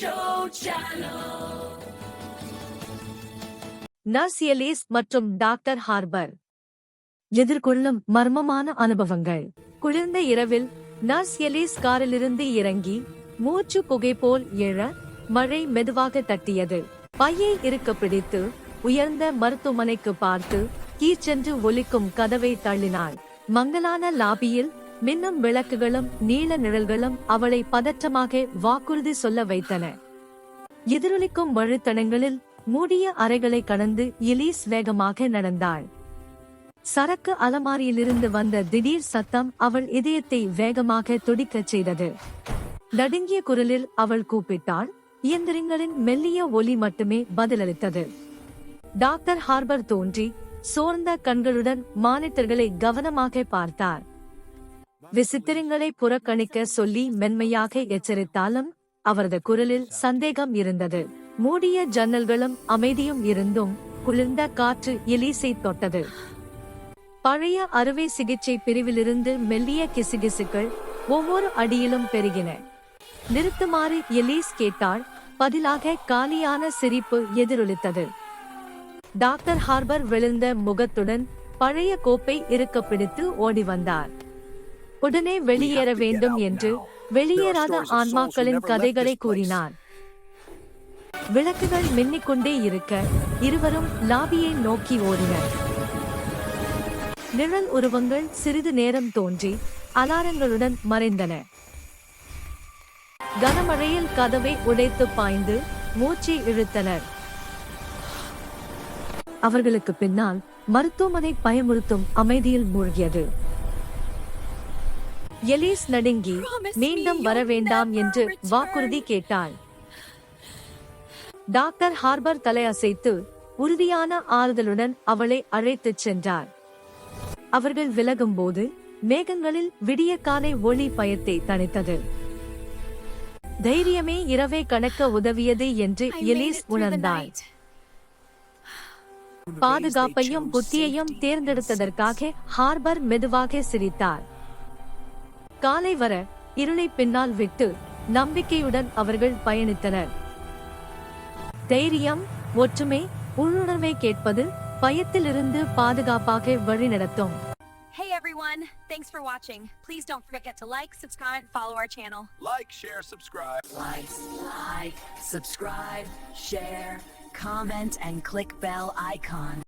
Show nurse எலீஸ் மற்றும் doctor harbour எதிர்கொள்ளும் மர்மமான அனுபவங்கள். குளிர்ந்த இரவில் நர்ஸ் எலீஸ் காரிலிருந்து இறங்கி மூச்சு புகை போல் எழ மழை மெதுவாக தட்டியது. பையை இருக்க பிடித்து உயர்ந்த மருத்துவமனைக்கு பார்த்து கீச்சென்று ஒலிக்கும் கதவை தள்ளினாள். மங்கலான லாபியில் மின்னும் விளக்குகளும் நீல நிழல்களும் அவளை பதற்றமாக வாக்குறுதி சொல்ல வைத்தன. எதிரொலிக்கும் வழுத்தடங்களில் மூடிய அறைகளை கடந்து எலீஸ் வேகமாக நடந்தாள். சரக்கு அலமாரியிலிருந்து வந்த திடீர் சத்தம் அவள் இதயத்தை வேகமாக துடிக்கச் செய்தது. நடுங்கிய குரலில் அவள் கூப்பிட்டாள் இயந்திரங்களின் மெல்லிய ஒலி மட்டுமே பதிலளித்தது. டாக்டர் ஹார்பர் தோன்றி சோர்ந்த கண்களுடன் மானிட்டர்களை கவனமாக பார்த்தார். விசித்திரங்களை புறக்கணிக்க சொல்லி மென்மையாக எச்சரித்தாலும் அவரது குரலில் சந்தேகம் இருந்தது. மூடிய ஜன்னல்களும் அமைதியும் இருந்தும் குளிர்ந்த காற்று எலீசை தொட்டது. பழைய அறுவை சிகிச்சை பிரிவிலிருந்து மெல்லிய கிசுகிசுக்கள் ஒவ்வொரு அடியிலும் பெருகின. நிறுத்துமாறு எலீஸ் கேட்டாள் பதிலாக காலியான சிரிப்பு எதிரொலித்தது. டாக்டர் ஹார்பர் விழுந்த முகத்துடன் பழைய கோப்பை இருக்க பிடித்து ஓடி வந்தார். உடனே வெளியேற வேண்டும் என்று வெளியேறாத ஆன்மாக்களின் கதைகளை கூறினார். விளக்குகள் மின்னிக்கொண்டே இருக்க இருவரும் லாபியை நோக்கி ஓடினர். நிழல் உருவங்கள் சிறிது நேரம் தோன்றி அலாரங்களுடன் மறைந்தன. கனமழையில் கதவை உடைத்து பாய்ந்து மூச்சை இழுத்தனர். அவர்களுக்கு பின்னால் மருத்துவமனை பயமுறுத்தும் அமைதியில் மூழ்கியது. எலீஸ் நடுங்கி மீண்டும் வர வேண்டாம் என்று வாக்குறுதி கேட்டாள். டாக்டர் ஹார்பர் தலையசைத்து உறுதியான ஆறுதலுடன் அவளை அழைத்துச் சென்றார். அவர்கள் விலகும்போது மேகங்களில் விடிய காலை ஒளி பயத்தை தணித்தது. தைரியமே இரவை கடக்க உதவியது என்று எலீஸ் உணர்ந்தாள். பாதுகாப்பையும் புத்தியையும் தேர்ந்தெடுத்ததற்காக ஹார்பர் மெதுவாக சிரித்தார். காலை வர இருளை பின்னால் விட்டு நம்பிக்கையுடன் அவர்கள் பயணித்தனர் தைரியம் ஒற்றுமை உள்ளுணர்வை கேட்பது பயத்திலிருந்து பாதுகாப்பாக வழிநடத்தும் Hey everyone, thanks for watching. Please don't forget to like, subscribe, follow our channel. Like, share, subscribe. Like, like, subscribe, share, comment, and click bell icon.